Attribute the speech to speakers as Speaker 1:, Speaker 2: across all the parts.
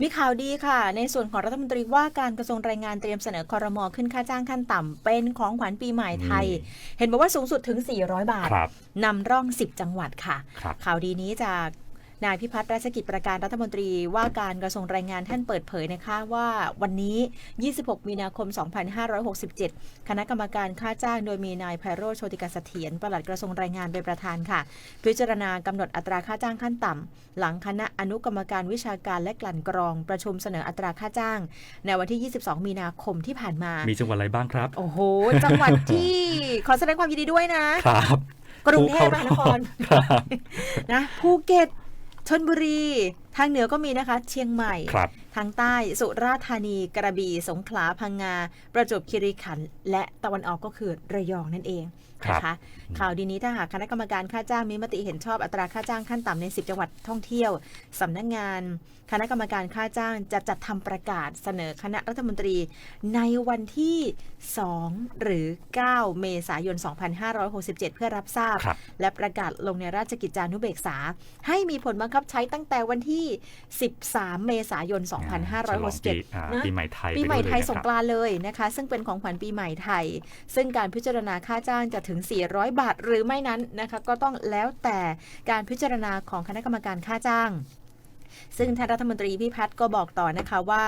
Speaker 1: มีข่าวดีค่ะ ในส่วนของรัฐมนตรีว่าการกระทรวงแรงงานเตรียมเสนอคอรมอขึ้นค่าจ้างขั้นต่ำเป็นของขวัญปีใหม่ไทย
Speaker 2: นี่
Speaker 1: เห็นบอกว่าสูงสุดถึง 400 บาท
Speaker 2: ครับ
Speaker 1: นำร่อง 10 จังหวัดค่ะ
Speaker 2: ครับ
Speaker 1: ข่าวดีนี้จาก นายพิพัฒน์ราชกิจประการรัฐมนตรีว่าการกระทรวงแรงงานท่านเปิดเผยนะคะว่าวันนี้ 26 มีนาคม 2567 คณะกรรมการค่าจ้างโดยมีนายไพโรจน์โชติกาเสถียรปลัดกระทรวงแรงงานเป็นประธานค่ะ พิจารณากำหนดอัตราค่าจ้างขั้นต่ำหลังคณะอนุกรรมการวิชาการและกลั่นกรอง ประชุมเสนออัตราค่าจ้าง ในวันที่ 22 มีนาคมที่ผ่านมา
Speaker 2: มีจังหวัดอะไรบ้างครับ
Speaker 1: โอ้โห จังหวัดที่ขอแสดงความยินดีด้วยนะ
Speaker 2: ครับ
Speaker 1: กรุงเทพมหานครนะภูเก็ต ชนบุรี ทางเหนือก็มีนะคะ เชียงใหม่
Speaker 2: ครับ
Speaker 1: ทางใต้สุราษฎร์ธานี กระบี่สงขลาพังงา ประจวบคีรีขันธ์และตะวันออกก็คือระยองนั่นเอง
Speaker 2: ครับ
Speaker 1: นะคะข่าวดีนี้ถ้าหากคณะกรรมการค่าจ้างมีมติเห็นชอบอัตราค่าจ้างขั้นต่ำใน 10 จังหวัดท่องเที่ยวสำนักงาน คณะกรรมการค่าจ้างจะจัดทำประกาศเสนอคณะรัฐมนตรีในวันที่ 2 หรือ 9 เมษายน 2567 เพื่อรับทราบ
Speaker 2: ครับ
Speaker 1: และประกาศลงในราชกิจจานุเบกษา ให้มีผลบังคับใช้ตั้งแต่วันที่ 13 เมษายน
Speaker 2: ฉลองปีอ่า
Speaker 1: 2567นะ
Speaker 2: ปีใหม่ไทย
Speaker 1: ปีใหม่ไทย
Speaker 2: ปด้ว
Speaker 1: สงกรานต์เลยนะคะ ซึ่งเป็นของขวัญปีใหม่ไทย ซึ่งการพิจารณาค่าจ้างจะถึง 400 บาทหรือไม่นั้นนะคะ ก็ต้องแล้วแต่การพิจารณาของคณะกรรมการค่าจ้าง ซึ่งท่านรัฐมนตรีพี่พัฒน์ก็บอกต่อนะคะว่า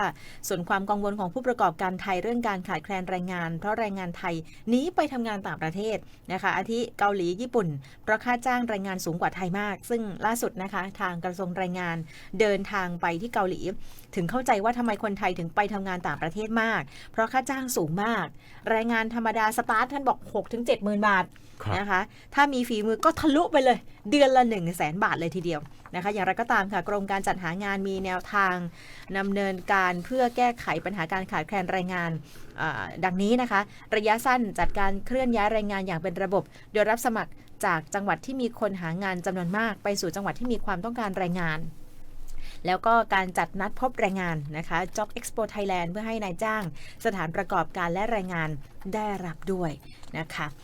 Speaker 1: ส่วนความกังวลของผู้ประกอบการไทยเรื่องการขาดแคลนแรงงาน เพราะแรงงานไทยหนีไปทำงานต่างประเทศนะคะอาทิเกาหลีญี่ปุ่น เพราะค่าจ้างแรงงานสูงกว่าไทยมาก ซึ่งล่าสุดนะคะทางกระทรวงแรงงานเดินทางไปที่เกาหลี ถึงเข้าใจว่าทำไมคนไทยถึงไปทำงานต่างประเทศมาก เพราะค่าจ้างสูงมาก แรงงานธรรมดาสตาร์ทท่านบอก6-7หมื่นบาท
Speaker 2: ครับ
Speaker 1: นะคะ ถ้ามีฝีมือก็ทะลุไปเลย เดือนละ1นึ่งแสนบาทเลยทีเดียวนะคะ อย่างไรก็ตามค่ะกรมการจัดหางานมีแนวทางดำเนินการเพื่อแก้ไขปัญหาการขาดแคลนแรงงานดังนี้นะคะ ระยะสั้นจัดการเคลื่อนย้ายแรงงานอย่างเป็นระบบ โดยรับสมัครจากจังหวัดที่มีคนหางานจำนวนมาก ไปสู่จังหวัดที่มีความต้องการแรงงานแล้วก็การจัดนัดพบแรงงานนะคะ Job Expo Thailand เพื่อให้นายจ้าง สถานประกอบการและแรงงานได้รับด้วยนะคะ